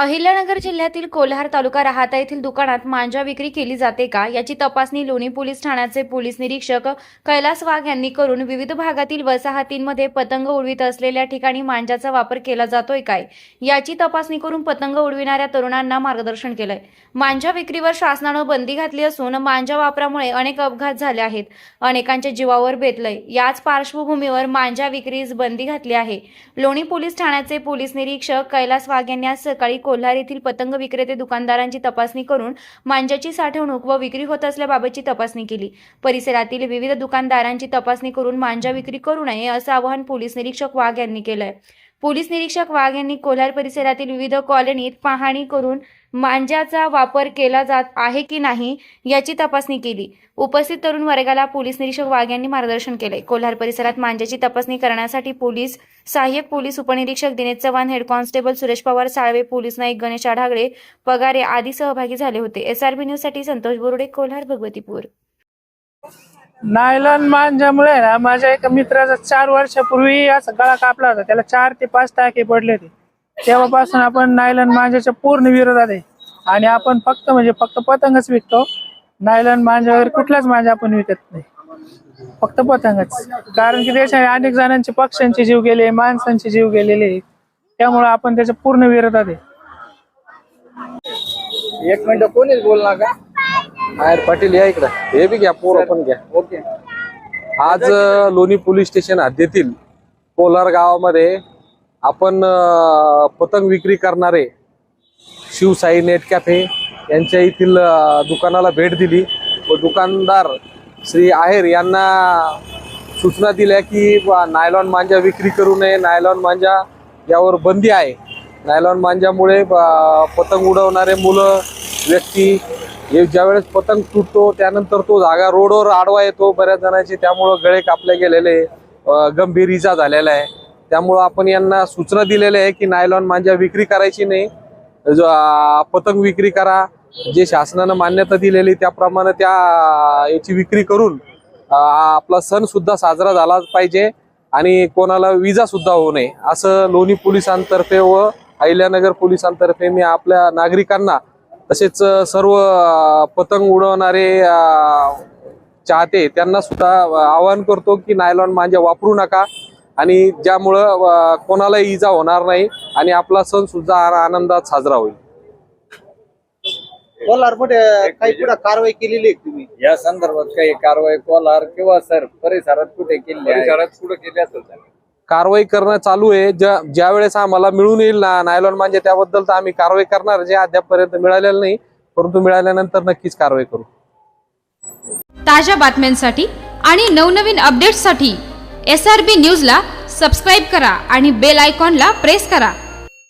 अहिल्यानगर जिल्ह्यातील कोल्हार तालुका राहाता येथील दुकानात मांजा विक्री केली जाते का? याची तपासणी लोणी पोलीस ठाण्याचे पोलीस निरीक्षक कैलास वाघ यांनी करून विविध भागातील वसाहतींमध्ये पतंग उडवीत असलेल्या ठिकाणी मांजाचा वापर केला जातोय काय? याची तपासणी करून पतंग उडविणाऱ्या तरुणांना मार्गदर्शन केलंय. मांजा विक्रीवर शासनानं बंदी घातली असून मांजा वापरामुळे अनेक अपघात झाले आहेत. अनेकांच्या जीवावर बेतलंय. याच पार्श्वभूमीवर मांजा विक्रीस बंदी घातली आहे. लोणी पोलीस ठाण्याचे पोलीस निरीक्षक कैलास वाघ यांनी आज सकाळी कोल्हार येथील पतंग विक्रेते दुकानदारांची तपासणी करून मांजाची साठवणूक व विक्री होत असल्याबाबतची तपासणी केली. परिसरातील विविध दुकानदारांची तपासणी करून मांजा विक्री करू नये असं आवाहन पोलीस निरीक्षक वाघ यांनी केलंय. पोलीस निरीक्षक वाघ यांनी कोल्हार परिसरातील विविध कॉलनीत पाहणी करून मांजाचा वापर केला जात आहे की नाही याची तपासणी केली. उपस्थित तरुण वर्गाला पोलीस निरीक्षक वाघ यांनी मार्गदर्शन केले. कोल्हार परिसरात मांजाची तपासणी करण्यासाठी पोलीस सहाय्यक पोलीस उपनिरीक्षक Dinesh Chavan head constable Suresh Pawar Salve police Naik Ganesh Adhagale Pagare आदी सहभागी झाले होते. एसआरबी न्यूजसाठी संतोष बोरुडे कोल्हार भगवतीपूर. नायलॉन मांजामुळे ना माझ्या एका मित्राचा चार वर्षापूर्वी असा गळा कापला होता. त्याला चार ते पाच टाके पडले होते. तेव्हापासून आपण नायलॉन मांजाच्या पूर्ण विरोधात आहे. आणि आपण फक्त म्हणजे फक्त पतंगच विकतो. नायलॉन मांजा वगैरे कुठलाच मांजा आपण विकत नाही. फक्त पतंगच. कारण की त्याच्याने अनेक जणांचे पक्ष्यांचे जीव गेले माणसांचे जीव गेलेले. त्यामुळे आपण त्याच्या पूर्ण विरोधात आहे. एक मिनिट कोणीच बोलणार का? बाहेर पाटील या इकडं. हे बी घ्या पोरं पण घ्या. ओके. आज अं, लोणी पोलीस स्टेशन हद्दीतील कोलार गावामध्ये आपण अं, पतंग विक्री करणारे शिवसाई नेट कॅफे यांच्या येथील अं, दुकानाला भेट दिली. व दुकानदार श्री आहेर यांना सूचना दिल्या की बा, नायलॉन मांजा विक्री करू नये. नायलॉन मांजा यावर बंदी आहे. नायलॉन मांजामुळे बा, पतंग उडवणारे मुलं व्यक्ती हे ज्यावेळेस पतंग तुटतो त्यानंतर तो जागा रोडवर आडवा येतो बऱ्याच जणांचे. त्यामुळं गळे कापले गेलेले गंभीर इजा झालेला आहे. त्यामुळं आपण यांना सूचना दिलेल्या आहे की नायलॉन मांजा विक्री करायची नाही. पतंग विक्री करा. जे शासनानं मान्यता दिलेली त्याप्रमाणे त्या याची विक्री करून आपला सण सुद्धा साजरा झाला पाहिजे आणि कोणाला विजा सुद्धा होऊ नये. असं लोणी पोलिसांतर्फे व अहिल्यानगर पोलिसांतर्फे मी आपल्या नागरिकांना तसेच सर्व पतंग उडवणारे चाहते त्यांना सुद्धा आवाहन करतो की नायलॉन मांजा वापरू नका. आणि ज्यामुळं कोणालाही इजा होणार नाही आणि आपला सण सुद्धा आनंदात साजरा होईल. कोल्हारमध्ये काही पुढे कारवाई केलेली आहे तुम्ही? या संदर्भात काही कारवाई कोलार किंवा सर परिसरात कुठे केली परिसरात कुठे केली असेल कारवाई करणं चालू आहे. ज्या ज्या वेळेस आम्हाला मिळून येईल ना नायलॉन मांजे त्याबद्दल तर आम्ही कारवाई करणार जे अद्यापपर्यंत मिळालेलं नाही परंतु मिळाल्यानंतर नक्कीच कारवाई करू. ताज्या बातम्यांसाठी आणि नवनवीन अपडेट्ससाठी एस आर बी न्यूजला सबस्क्राईब करा आणि बेल आयकॉनला प्रेस करा.